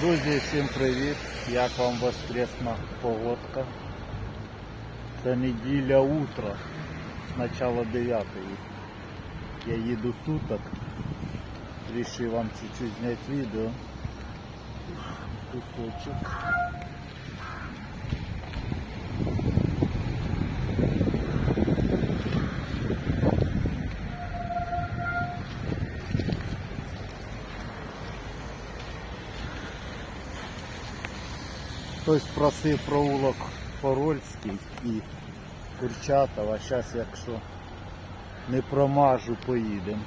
Друзі, всім привіт! Як вам воскресна погодка? Це неділя утро, начало 9. Я їду суток. Рішив вам чуть-чуть зняти відео. Кусочок. Хтось просив провулок Порольський і Курчатова. Зараз, якщо не промажу, поїдемо.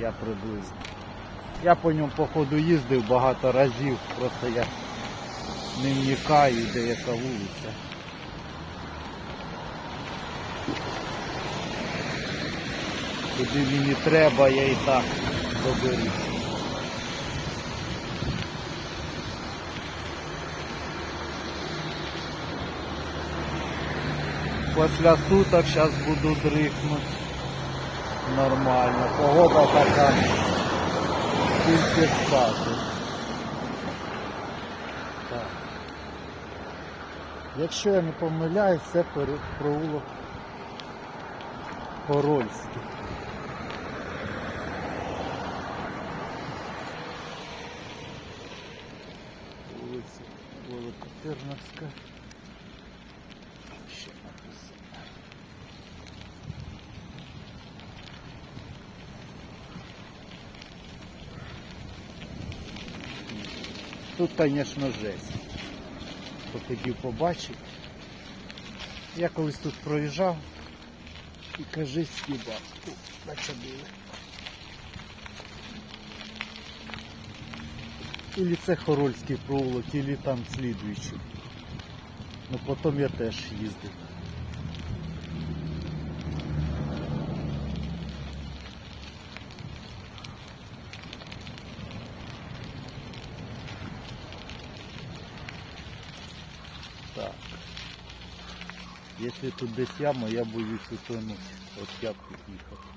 Я приблизно. Я по ньому походу їздив багато разів, просто я не вникаю, де яка вулиця. Куди мені треба, я і так доберусь. Після суток зараз буду дрихнути. Нормально. Погода така тільки спати. Якщо я не помиляюсь, це провулок Порольський. Вулиця Великотерновська. Тут, звісно, жесть. Хотів побачити. Я колись тут проїжджав і кажи скібав. Начабили. Ілі це Хорольський проволок, ілі там слідуючий. Ну потім я теж їздив. Якщо тут десь яма, я боюсь утонути. От як тут їхати.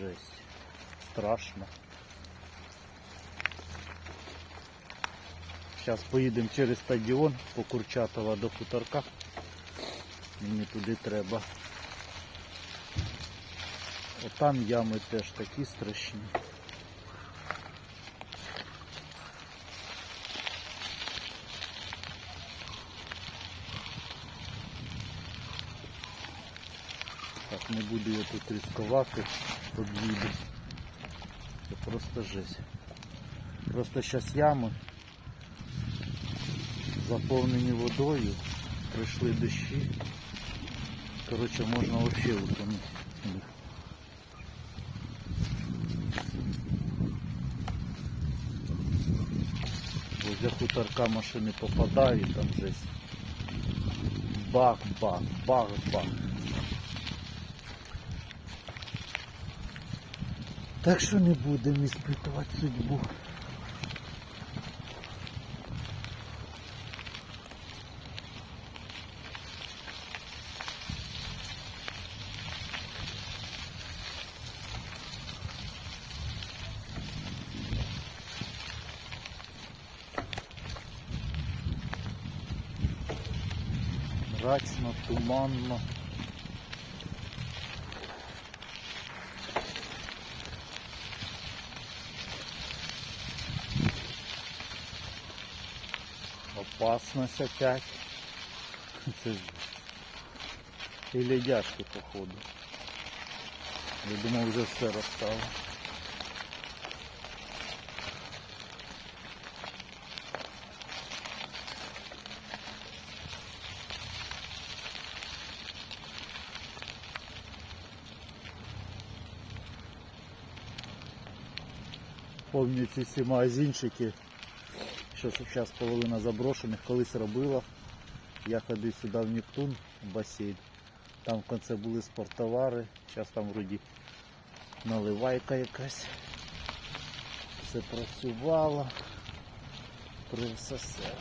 Жесть. Страшно. Зараз поїдемо через стадіон по Курчатова до хуторка. Мені туди треба. Отам ями теж такі страшні. Так, не буду я тут ризикувати, под'їду. Це просто жесть. Просто зараз ями заповнені водою, прийшли дощі. Коротше, можна взагалі утонути. Возле хуторка машини попадають, там жесть. Бах, бах, Так що не будемо іспитувати судьбу. Мрачно, туманно. Опасность опять. Це ж і ледяшки походу. Я думав вже все розстало. Помню ці магазинчики, що зараз половина заброшених, колись робила. Я ходив сюди в Нептун, в басейн. Там в кінці були спорттовари, зараз там вроді наливайка якась. Все працювало СССР.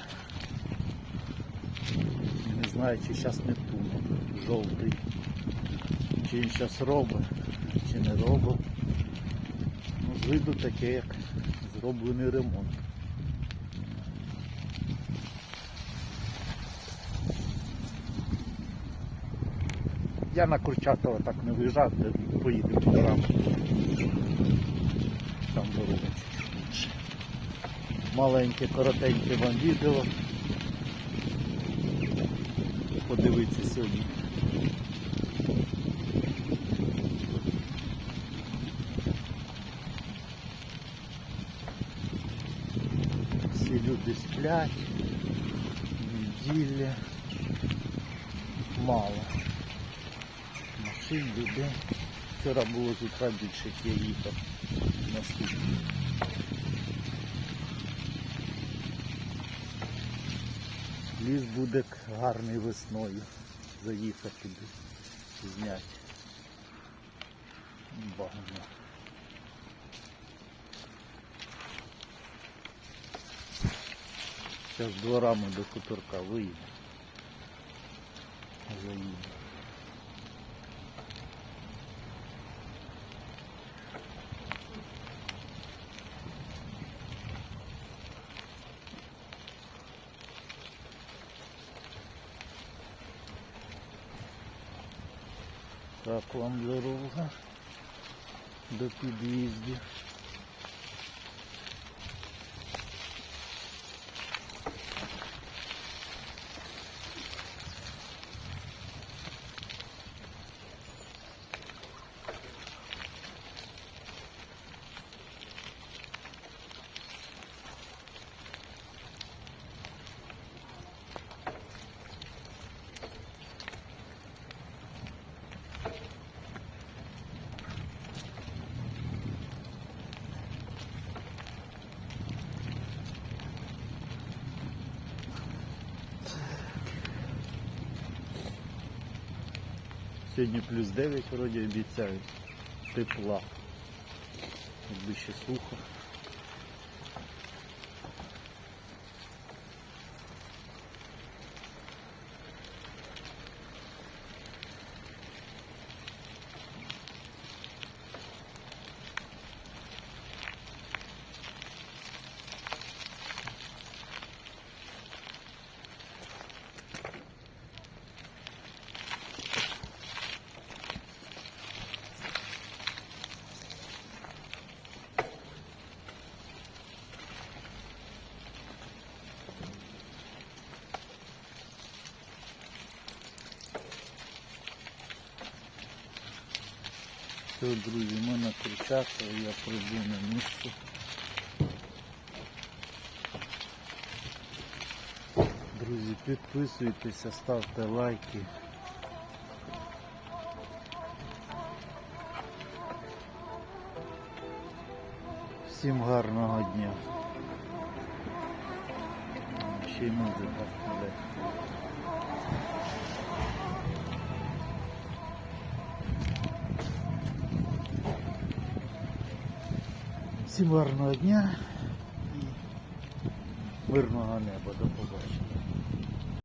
Не знаю, чи зараз Нептун жовтий. Чи він зараз робить. чи не робив. Ну, з виду таке, як зроблений ремонт. Я на Курчатова так не виїжджав, де поїду під рамку. Там дорога. Маленьке, коротеньке вам відео. Подивіться сьогодні. Всі люди сплять, неділя мало. Машин, людей. Вчора було з утра як я їхав на службу. Ліс буде гарний весною. Заїхати туди, зняти. Багно. Зараз дворами до хуторка виїде. Заїде. Так вам дорога до під'їздів. Сьогодні плюс 9 вроді обіцяють. Тепла. Якби ще сухо. Все, друзі, ми на Курчатово, я прийду на місце. Друзі, підписуйтеся, ставте лайки. Всім гарного дня. Ще й музика. Всім гарного дня і мирного неба. До побачення.